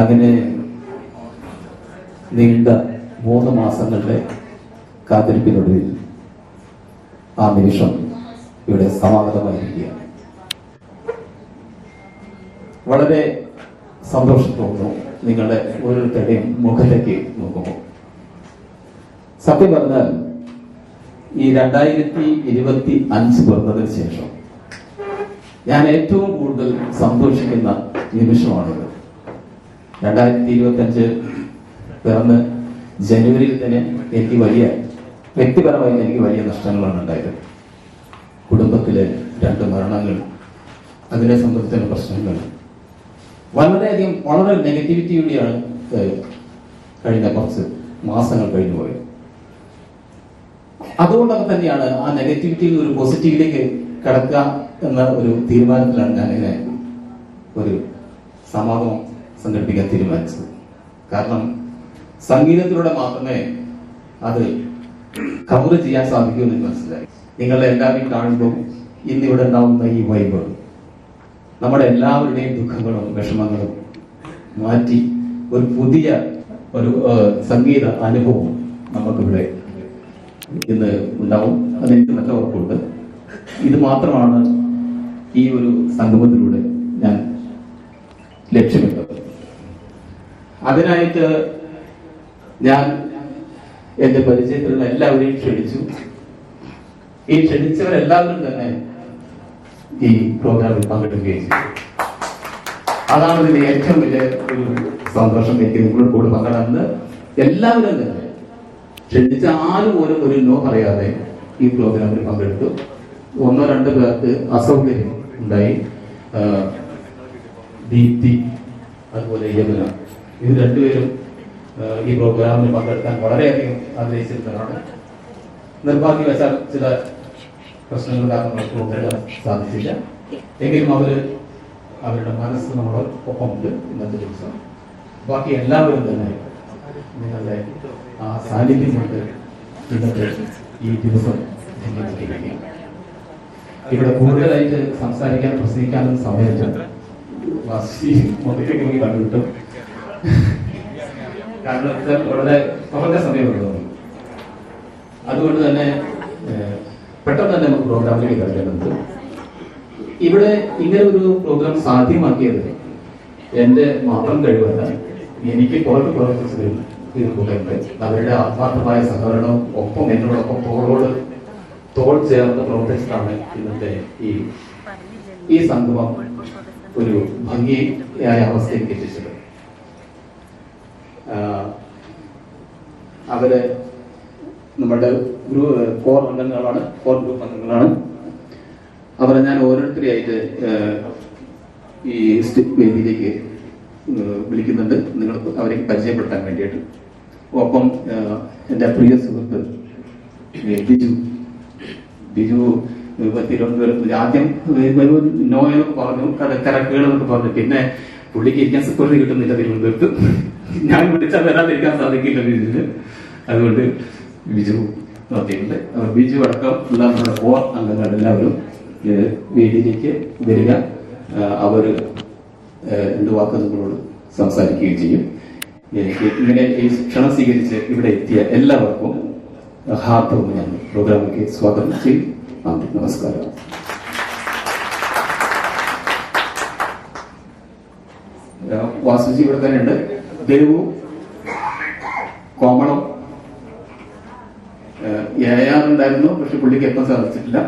അങ്ങനെ നീണ്ട മൂന്ന് മാസങ്ങളുടെ കാത്തിരിപ്പിനൊടുവിൽ ആ നിമിഷം ഇവിടെ സമാഗതമായിരിക്കുകയാണ്. വളരെ സന്തോഷം തോന്നുന്നു നിങ്ങളുടെ ഓരോരുത്തരുടെയും മുഖത്തേക്ക് നോക്കുമ്പോൾ. സത്യം പറഞ്ഞാൽ ഈ രണ്ടായിരത്തി ഇരുപത്തി അഞ്ച് പിറന്നതിന് ശേഷം ഞാൻ ഏറ്റവും കൂടുതൽ സന്തോഷിക്കുന്ന നിമിഷമാണിത്. രണ്ടായിരത്തി ഇരുപത്തി അഞ്ച് പിറന്ന് ജനുവരിയിൽ തന്നെ എനിക്ക് വലിയ വ്യക്തിപരമായി എനിക്ക് വലിയ നഷ്ടങ്ങളാണ് ഉണ്ടായത്. കുടുംബത്തിലെ രണ്ട് മരണങ്ങൾ അതിനെ സംബന്ധിച്ചുള്ള പ്രശ്നങ്ങൾ. വളരെയധികം വളരെ നെഗറ്റിവിറ്റിയോടെയാണ് കഴിഞ്ഞ കുറച്ച് മാസങ്ങൾ കഴിഞ്ഞു പോയത്. അതുകൊണ്ടൊക്കെ തന്നെയാണ് ആ നെഗറ്റിവിറ്റിയിൽ ഒരു പോസിറ്റീവിലേക്ക് കടക്കുക എന്ന ഒരു തീരുമാനത്തിലാണ് ഞാൻ ഇങ്ങനെ ഒരു സമാഗമം സംഘടിപ്പിക്കാൻ തീരുമാനിച്ചത് കാരണം സംഗീതത്തിലൂടെ മാത്രമേ അത് കവർ ചെയ്യാൻ സാധിക്കൂ എന്ന് മനസ്സിലായി. നിങ്ങളെ എല്ലാവരും കാണുമ്പോൾ ഇന്നിവിടെ ഉണ്ടാവുന്ന ഈ വൈബ് നമ്മുടെ എല്ലാവരുടെയും ദുഃഖങ്ങളും വിഷമങ്ങളും മാറ്റി ഒരു പുതിയ ഒരു സംഗീത അനുഭവം നമുക്കിവിടെ ഇന്ന് ഉണ്ടാവും. അതെനിക്ക് നല്ല ഉറപ്പുണ്ട്. ഇത് മാത്രമാണ് ഈ ഒരു സംഗമത്തിലൂടെ ഞാൻ ലക്ഷ്യമിട്ടത്. അതിനായിട്ട് ഞാൻ എന്റെ പരിചയത്തിലുള്ള എല്ലാവരെയും ക്ഷണിച്ചു. ഈ ക്ഷണിച്ചവരെല്ലാവരും തന്നെ ഈ പ്രോഗ്രാമിൽ പങ്കെടുക്കുകയും ചെയ്തു. അതാണ് ഇതിന്റെ ഏറ്റവും വലിയ ഒരു സന്തോഷം എനിക്ക് നിങ്ങളുടെ കൂടെ പങ്കെടുക്കുന്നത് എല്ലാവരും തന്നെ ക്ഷണിച്ച ആരും പോലും ഒരു നോ പറയാതെ ഈ പ്രോഗ്രാമിൽ പങ്കെടുത്തു. ഒന്നോ രണ്ടോ പേർക്ക് അസൗകര്യം ഉണ്ടായി. ദീപ്തി അതുപോലെ യമുന. ഇത് രണ്ടുപേരും ഈ പ്രോഗ്രാമിൽ പങ്കെടുക്കാൻ വളരെയധികം ആഗ്രഹിച്ചിരുന്നതാണ് നിർഭാഗ്യവശാൽ ചില പ്രശ്നങ്ങൾ കാരണം അവർക്ക് പങ്കെടുക്കാൻ സാധിച്ചില്ല. എങ്കിലും അവർ അവരുടെ മനസ്സ് നമ്മുടെ ഒപ്പമുണ്ട് ഇന്നത്തെ ദിവസം. ബാക്കി എല്ലാവരും തന്നെ നിങ്ങളുടെ ആ സാന്നിധ്യം കൊണ്ട് ഇന്നത്തെ ഈ ദിവസം. ഇവിടെ കൂടുതലായിട്ട് സംസാരിക്കാൻ പ്രസംഗിക്കാനും സമയത്ത് കണ്ടിട്ടും കാരണം വെച്ചാൽ വളരെ കുറഞ്ഞ സമയമുള്ളൂ. അതുകൊണ്ട് തന്നെ പെട്ടെന്ന് തന്നെ നമുക്ക് പ്രോഗ്രാമിലേക്ക് കിടക്കേണ്ടത് ഇവിടെ ഇങ്ങനെ ഒരു പ്രോഗ്രാം സാധ്യമാക്കിയത് എന്റെ മാത്രം കഴിവല്ല എനിക്ക് പുറത്ത് പ്രവർത്തിച്ചതിൽ ഇതുകൂടെയുണ്ട് അവരുടെ ആത്മാർത്ഥമായ സഹകരണവും ഒപ്പം എന്നോടൊപ്പം തോളോട് തോൾ ചേർന്ന് പ്രവർത്തിച്ചിട്ടാണ് ഇന്നത്തെ ഈ ഈ സംഗമം ഒരു ഭംഗിയായ അവസ്ഥയിലേക്ക് എത്തിച്ചത്. അവർ നമ്മുടെ ഗ്രൂപ്പ് കോർ അംഗങ്ങളാണ് കോർ ഗ്രൂപ്പ് അംഗങ്ങളാണ്. അവരെ ഞാൻ ഓരോരുത്തരെയായിട്ട് ഈ വേദിയിലേക്ക് വിളിക്കുന്നുണ്ട്. നിങ്ങൾ അവരെ പരിചയപ്പെടുത്താൻ വേണ്ടിയിട്ട്. ഒപ്പം എന്റെ പ്രിയ സുഹൃത്ത് ബിജു. ബിജു തിരുവനന്തപുരത്ത് ആദ്യം നോയെന്നൊക്കെ പറഞ്ഞു തിരക്കുകൾ എന്നൊക്കെ പറഞ്ഞു. പിന്നെ പുള്ളിക്ക് ഇരിക്കാൻ സെക്യൂരിറ്റി കിട്ടുന്നില്ല തിരുവനന്തപുരത്ത്. ഞാൻ വിളിച്ചാൽ വരാതിരിക്കാൻ സാധിക്കില്ല ബിജുവിന്. അതുകൊണ്ട് ബിജു നടത്തിയിട്ടുണ്ട് ബിജു അടക്കം ഉള്ള നമ്മുടെ കോർ അംഗങ്ങൾ എല്ലാവരും വേദിയിലേക്ക് വരിക. അവർ എന്ത് വാക്ക് നിങ്ങളോട് സംസാരിക്കുകയും ചെയ്യും. ഇങ്ങനെ ഈ ക്ഷണം സ്വീകരിച്ച് ഇവിടെ എത്തിയ എല്ലാവർക്കും ഹാർദവും ഞാൻ പ്രോഗ്രാമിലേക്ക് സ്വാഗതം ചെയ്യും. നന്ദി. നമസ്കാരം. വാസുജി ഇവിടെ തന്നെ ഉണ്ട് ദേവു കോമളം ഉണ്ടായിരുന്നു പക്ഷെ പുള്ളിക്ക് എപ്പം സാധിച്ചിട്ടില്ല.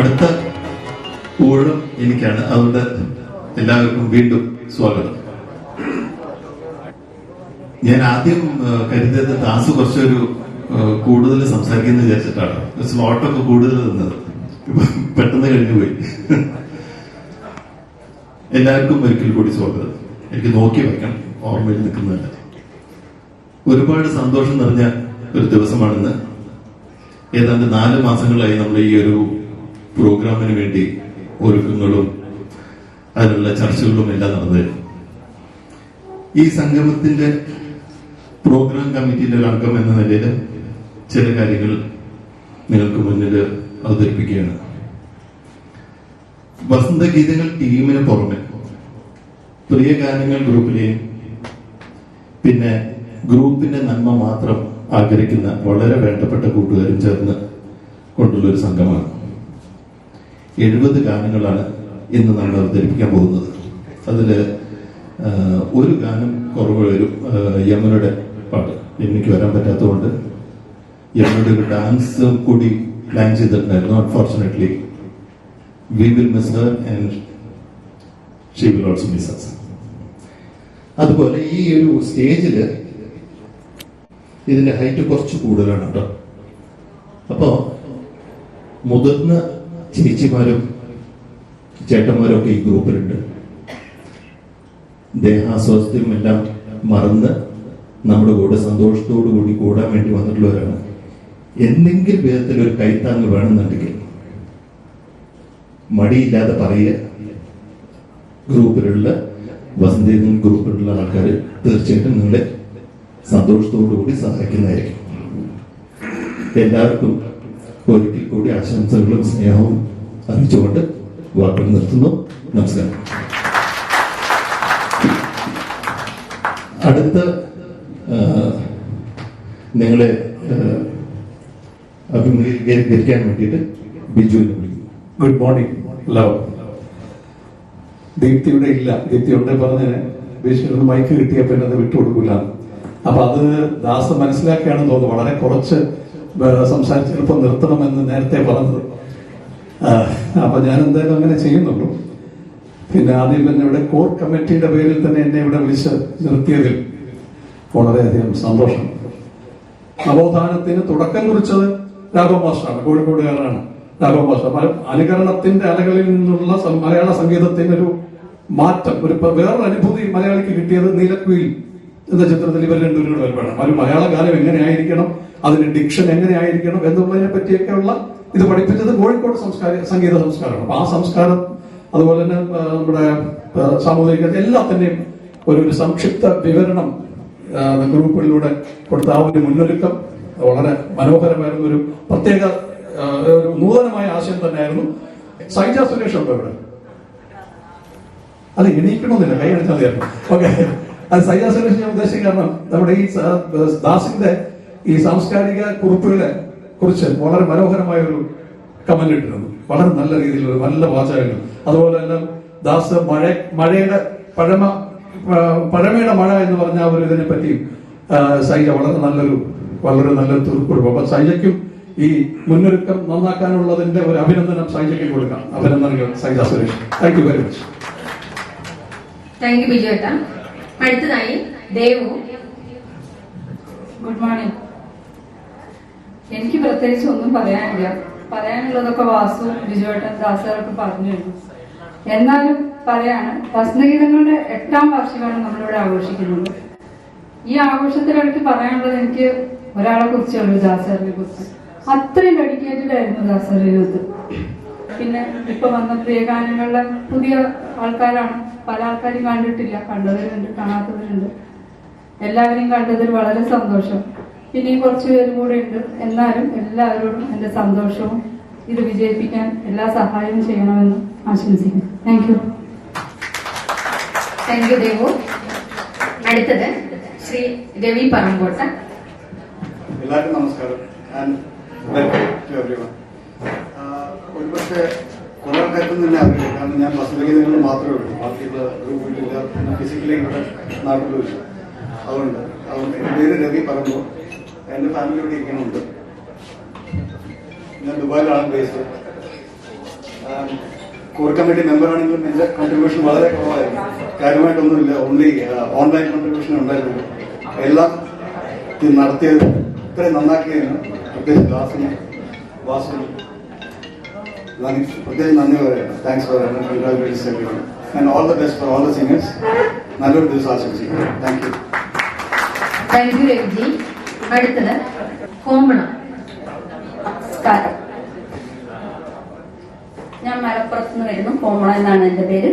അടുത്ത ഊഴം എനിക്കാണ്. അതുകൊണ്ട് എല്ലാവർക്കും വീണ്ടും സ്വാഗതം. ഞാൻ ആദ്യം കരുതിയത് ദാസ് കുറച്ചൊരു കൂടുതൽ സംസാരിക്കുന്ന വിചാരിച്ചിട്ടാണ്. സ്ലോട്ടൊക്കെ കൂടുതൽ നിന്നത് പെട്ടെന്ന് കഴിഞ്ഞു പോയി എല്ലാവർക്കും ഒരിക്കൽ കൂടി സ്വാഗതം. എനിക്ക് നോക്കി വെക്കണം. ഓർമ്മയിൽ നിൽക്കുന്നതല്ല. ഒരുപാട് സന്തോഷം നിറഞ്ഞ ഒരു ദിവസമാണെന്ന്. ഏതാണ്ട് നാല് മാസങ്ങളായി നമ്മൾ ഈ ഒരു പ്രോഗ്രാമിന് വേണ്ടി ഒരുക്കങ്ങളും അതിനുള്ള ചർച്ചകളും എല്ലാം നടന്നത്. ഈ സംഗമത്തിന്റെ പ്രോഗ്രാം കമ്മിറ്റിയുടെ ഒരു അംഗം എന്ന നിലയിൽ ചില കാര്യങ്ങൾ നിങ്ങൾക്ക് മുന്നിൽ അവതരിപ്പിക്കുകയാണ്. വസന്തഗീതങ്ങൾ ടീമിന് പുറമെ പ്രിയ ഗാനങ്ങൾ ഗ്രൂപ്പിലെയും പിന്നെ ഗ്രൂപ്പിന്റെ നന്മ മാത്രം ആഗ്രഹിക്കുന്ന വളരെ വേണ്ടപ്പെട്ട കൂട്ടുകാരും ചേർന്ന് കൊണ്ടുള്ള ഒരു സംഘമാണ് എഴുപത് ഗാനങ്ങളാണ് ഇന്ന് നമ്മൾ അവതരിപ്പിക്കാൻ പോകുന്നത്. അതിൽ ഒരു ഗാനം കുറവ് വരും യമുനയുടെ പാട്ട്. എനിക്ക് വരാൻ പറ്റാത്തതുകൊണ്ട് യമുനയുടെ ഒരു ഡാൻസ് കൂടി പ്ലാൻ ചെയ്തിട്ടുണ്ടായിരുന്നു. Unfortunately we will miss her and she will also miss us അതുപോലെ ഈ ഒരു സ്റ്റേജിൽ ഇതിന്റെ ഹൈറ്റ് കുറച്ച് കൂടുതലാണ് കേട്ടോ. അപ്പോ മുതിർന്ന ചേച്ചിമാരും ചേട്ടന്മാരും ഒക്കെ ഈ ഗ്രൂപ്പിലുണ്ട്. ദേഹാസ്വാസ്ഥ്യം എല്ലാം മറന്ന് നമ്മുടെ കൂടെ സന്തോഷത്തോടു കൂടി കൂടാൻ വേണ്ടി വന്നിട്ടുള്ളവരാണ്. എന്തെങ്കിലും വിധത്തിൽ ഒരു കൈത്താങ്ങ് വേണമെന്നുണ്ടെങ്കിൽ മടിയില്ലാതെ പറയുക. ഗ്രൂപ്പിലുള്ള വസന്തി ഗ്രൂപ്പിലുള്ള ആൾക്കാർ തീർച്ചയായിട്ടും നിങ്ങളെ സന്തോഷത്തോടു കൂടി സഹായിക്കുന്നതായിരിക്കും. എല്ലാവർക്കും ഒരിക്കൽ കൂടി ആശംസകളും സ്നേഹവും അറിയിച്ചുകൊണ്ട് വാക്കുകൾ നിർത്തുന്നു. നമസ്കാരം. അടുത്ത നിങ്ങളെ അഭിമുഖീകരിക്കാൻ വേണ്ടിയിട്ട് ബിജുവിനെ വിളിക്കുന്നു. ഗുഡ് മോർണിംഗ് ലവ് ദീപ്തിയുടെ ഇല്ല. ദീപ്തി ഉണ്ട് പറഞ്ഞതിന് ബീച്ചിൽ മൈക്ക് കിട്ടിയ പിന്നെ അത് വിട്ടുകൊടുക്കില്ല അപ്പൊ അത് ദാസ് മനസ്സിലാക്കിയാണെന്ന് തോന്നുന്നു. വളരെ കുറച്ച് സംസാരിച്ച് ചിലപ്പോൾ നിർത്തണമെന്ന് നേരത്തെ പറഞ്ഞത്. അപ്പോൾ അപ്പൊ ഞാൻ എന്തായാലും അങ്ങനെ ചെയ്യുന്നുള്ളൂ. പിന്നെ ആദ്യം തന്നെ ഇവിടെ കോർ കമ്മിറ്റിയുടെ പേരിൽ തന്നെ എന്നെ ഇവിടെ വിളിച്ച് നിർത്തിയതിൽ വളരെയധികം സന്തോഷം. നവോത്ഥാനത്തിന് തുടക്കം കുറിച്ചത് രാഘവ മാസ്റ്ററാണ് കോഴിക്കോടുകാരനാണ് രാഘവ മാസ്റ്റർ. അനുകരണത്തിന്റെ അലകളിൽ നിന്നുള്ള മലയാള സംഗീതത്തിന് ഒരു മാറ്റം ഒരു വേറൊരു അനുഭൂതി മലയാളിക്ക് കിട്ടിയത് നീലക്കുയിൽ എന്ന ചിത്രത്തിൽ ഇവർ രണ്ടുപേരും വരുമ്പോഴാണ്. ഒരു മലയാള ഗാനം എങ്ങനെയായിരിക്കണം അതിന് ഡിക്ഷൻ എങ്ങനെയായിരിക്കണം എന്നുള്ളതിനെ പറ്റിയൊക്കെയുള്ള ഇത് പഠിപ്പിച്ചത് കോഴിക്കോട് സംസ്കാര സംഗീത സംസ്കാരമാണ്. അപ്പൊ ആ സംസ്കാരം അതുപോലെ തന്നെ നമ്മുടെ സാമൂഹിക എല്ലാത്തിന്റെയും ഒരു ഒരു സംക്ഷിപ്ത വിവരണം ഗ്രൂപ്പുകളിലൂടെ കൊടുത്ത ആ ഒരു മുന്നൊരുക്കം വളരെ മനോഹരമായിരുന്നു ഒരു പ്രത്യേക ഒരു നൂതനമായ ആശയം തന്നെയായിരുന്നു. സൈജ സുരേഷ് ഉണ്ടോ ഇവിടെ? അല്ല എണീക്കണമെന്നില്ല കൈ അടിച്ചാൽ ഓക്കെ. അത് സൈജ സുരേഷ് ഞാൻ ഉദ്ദേശിക്കാരണം നമ്മുടെ ഈ ദാസിന്റെ ഈ സാംസ്കാരിക കുറിപ്പുകളെ കുറിച്ച് വളരെ മനോഹരമായ ഒരു കമന്റ് ഇട്ടിരുന്നു. വളരെ നല്ല രീതിയിലുള്ള ഒരു നല്ല വാചകങ്ങൾ. അതുപോലെ തന്നെ ദാസ് മഴ മഴയുടെ പഴമ പഴമയുടെ മഴ എന്ന് പറഞ്ഞ ഒരു ഇതിനെ പറ്റി സൈജ വളരെ നല്ലൊരു വളരെ നല്ലൊരു കുറിപ്പ് അപ്പൊ സൈജയ്ക്കും ഈ മുന്നൊരുക്കം നന്നാക്കാനുള്ളതിന്റെ ഒരു അഭിനന്ദനം സൈജയ്ക്ക് കൊടുക്കാം. അഭിനന്ദനങ്ങൾ Saija Suresh. Thank you very much thank you Biju അടുത്തതായി ദേവു. ഗുഡ് മോർണിംഗ് എനിക്ക് പ്രത്യേകിച്ച് ഒന്നും പറയാനില്ല. പറയാനുള്ളതൊക്കെ വാസു ബിജുവേട്ടൻ ദാസറൊക്കെ പറഞ്ഞു എന്നാലും പറയാണ് ഭസ്മഗീതങ്ങളുടെ എട്ടാം വാർഷികമാണ് നമ്മളിവിടെ ആഘോഷിക്കുന്നത്. ഈ ആഘോഷത്തിലിടയ്ക്ക് പറയാനുള്ളത് എനിക്ക് ഒരാളെ കുറിച്ചേ ഉള്ളൂ ദാസറിനെ കുറിച്ച്. അത്രയും ഡെഡിക്കേറ്റഡ് ആയിരുന്നു ദാസർ പിന്നെ ഇപ്പൊ വന്ന പ്രിയഗാനങ്ങളിലെ പുതിയ ആൾക്കാരാണ്. പല ആൾക്കാരും കണ്ടിട്ടില്ല കണ്ടവരുണ്ട് കാണാത്തവരുണ്ട്. എല്ലാവരെയും കണ്ടതിൽ വളരെ സന്തോഷം. ഇനിയും കുറച്ച് പേരും കൂടെ ഉണ്ട്. എന്നാലും എല്ലാവരോടും എന്റെ സന്തോഷവും ഇത് വിജയിപ്പിക്കാൻ എല്ലാ സഹായവും ചെയ്യണമെന്ന് ആശംസിക്കുന്നു. Thank you thank you Devu. അടുത്തത് ശ്രീ രവി പറമ്പോട്ട എല്ലാവർക്കും നമസ്കാരം. ഒരുപക്ഷെ കുറെ ആൾക്കാർക്കും തന്നെ അറിയില്ല. കാരണം ഞാൻ വസന്തഗീതങ്ങളിൽ മാത്രമേ ഉള്ളൂ. ബാക്കിയുള്ള ഗ്രൂപ്പിലില്ല പിന്നെ ഫിസിക്കലി നാട്ടിലും ഇല്ല അതുകൊണ്ട് അതുകൊണ്ട് എന്റെ പേര് രവി പറയുമ്പോൾ എന്റെ ഫാമിലി ഇവിടെ ഇരിക്കുന്നുണ്ട്. ഞാൻ ദുബായിലാണ് ബേസ് കോർ കമ്മിറ്റി മെമ്പർ ആണെങ്കിലും എന്റെ കോൺട്രിബ്യൂഷൻ വളരെ കുറവായിരുന്നു. കാര്യമായിട്ടൊന്നുമില്ല. ഓൺലി ഓൺലൈൻ കോൺട്രിബ്യൂഷൻ ഉണ്ടായിരുന്നു. എല്ലാം നടത്തിയത് ഇത്രയും നന്നാക്കിയതിന് പ്രത്യേകിച്ച് ദാസിന് വാസുവിന് പ്രത്യേകിച്ച് നന്ദി പറയുന്നു. Thanks for congratulations and all the best for all the seniors നല്ലൊരു ദിവസം ആശംസിക്കുന്നു. Thank you thank you Raviji അടുത്തത് കോമണ നമസ്കാരം ഞാൻ മലപ്പുറത്ത് നിന്ന് വരുന്നു. കോമള എന്നാണ് എന്റെ പേര്.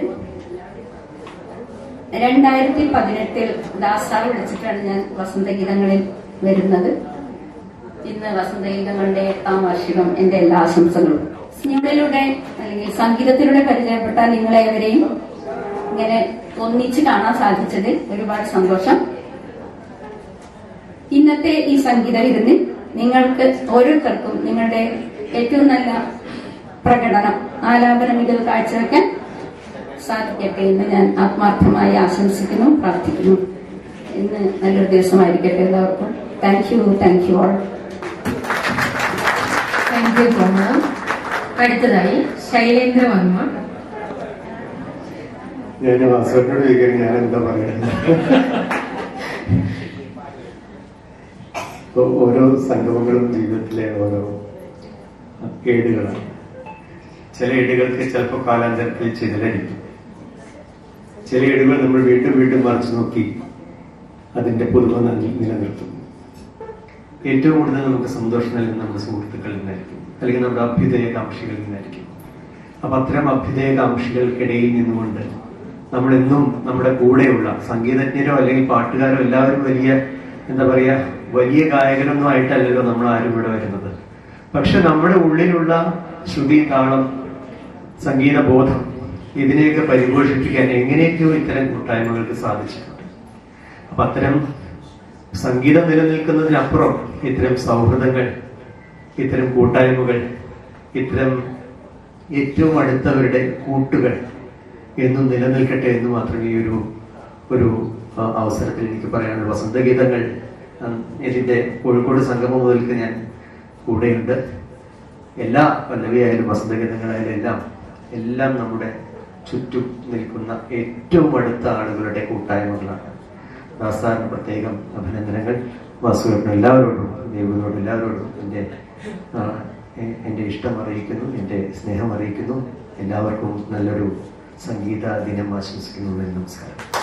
രണ്ടായിരത്തി പതിനെട്ടിൽ ദാസാർ വിളിച്ചിട്ടാണ് ഞാൻ വസന്തഗീതങ്ങളിൽ വരുന്നത്. ഇന്ന് വസന്തഗീതങ്ങളുടെ എട്ടാം വാർഷികം എന്റെ എല്ലാ ആശംസകളും. നിങ്ങളിലൂടെ അല്ലെങ്കിൽ സംഗീതത്തിലൂടെ പരിചയപ്പെട്ട നിങ്ങളെവരെയും ഇങ്ങനെ ഒന്നിച്ച് കാണാൻ സാധിച്ചതിൽ ഒരുപാട് സന്തോഷം. ഇന്നത്തെ ഈ സംഗീത വിരുന്ന് നിങ്ങൾക്ക് ഓരോരുത്തർക്കും നിങ്ങളുടെ ഏറ്റവും നല്ല പ്രകടനം ആലാപനം ഇതിൽ കാഴ്ചവെക്കാൻ സാധിക്കട്ടെ എന്ന് ഞാൻ ആത്മാർത്ഥമായി ആശംസിക്കുന്നു പ്രാർത്ഥിക്കുന്നു. ഇന്ന് നല്ലൊരു ദിവസമായിരിക്കട്ടെ എല്ലാവർക്കും. Thank you thank you all thank you അടുത്തതായി ശൈലേന്ദ്ര വർമ്മ. ഞാൻ വാസുവിനോട് ചോദിക്കാൻ ഞാൻ എന്താ പറയുന്നത്? ഇപ്പൊ ഓരോ സംഗമങ്ങളും ജീവിതത്തിലെ ഓരോ ഏടുകളാണ്. ചില ഏടുകൾക്ക് ചിലപ്പോൾ കാലാന്തരത്തിൽ ചിതലടിക്കും. ചില ഏടുകൾ നമ്മൾ വീണ്ടും വീണ്ടും മറിച്ചു നോക്കി അതിന്റെ പുതുമ നന്ദി നിലനിർത്തും. ഏറ്റവും കൂടുതൽ നമുക്ക് സന്തോഷം നൽകുന്ന നമ്മുടെ സുഹൃത്തുക്കളിൽ നിന്നായിരിക്കും. അല്ലെങ്കിൽ നമ്മുടെ അഭ്യുദയകാംക്ഷികളിൽ നിന്നായിരിക്കും. അപ്പൊ അത്തരം അഭ്യുദയകാംക്ഷികൾക്കിടയിൽ നിന്നുകൊണ്ട് നമ്മളെന്നും നമ്മുടെ കൂടെയുള്ള സംഗീതജ്ഞരോ അല്ലെങ്കിൽ പാട്ടുകാരോ എല്ലാവരും വലിയ എന്താ പറയാ വലിയ ഗായകനൊന്നും ആയിട്ടല്ലല്ലോ നമ്മൾ ആരും ഇവിടെ വരുന്നത്. പക്ഷെ നമ്മുടെ ഉള്ളിലുള്ള ശ്രുതി താളം സംഗീത ബോധം ഇതിനെയൊക്കെ പരിപോഷിപ്പിക്കാൻ എങ്ങനെയൊക്കെയോ ഇത്തരം കൂട്ടായ്മകൾക്ക് സാധിച്ചിട്ടുണ്ട്. അപ്പൊ അത്തരം സംഗീതം നിലനിൽക്കുന്നതിനപ്പുറം ഇത്തരം സൗഹൃദങ്ങൾ ഇത്തരം കൂട്ടായ്മകൾ ഇത്തരം ഏറ്റവും അടുത്തവരുടെ കൂട്ടുകൾ എന്നും നിലനിൽക്കട്ടെ എന്ന് മാത്രമേ ഒരു ഒരു അവസരത്തിൽ എനിക്ക് പറയാനുള്ളൂ. വസന്തഗീതങ്ങൾ ഉം, ഇതിന്റെ കോഴിക്കോട് സംഗമം മുതൽക്ക് ഞാൻ കൂടെയുണ്ട്. എല്ലാ പല്ലവിയായാലും വസന്തഗീതങ്ങളായാലും എല്ലാം എല്ലാം നമ്മുടെ ചുറ്റും നിൽക്കുന്ന ഏറ്റവും അടുത്ത ആളുകളുടെ കൂട്ടായ്മകളാണ്. ദാസാറിന് പ്രത്യേകം അഭിനന്ദനങ്ങൾ. വാസുവിനോട് എല്ലാവരോടും ദൈവങ്ങളോടും എല്ലാവരോടും എന്റെ എന്റെ ഇഷ്ടം അറിയിക്കുന്നു എന്റെ സ്നേഹം അറിയിക്കുന്നു. എല്ലാവർക്കും നല്ലൊരു സംഗീത ദിനം ആശംസിക്കുന്നു. നമസ്കാരം.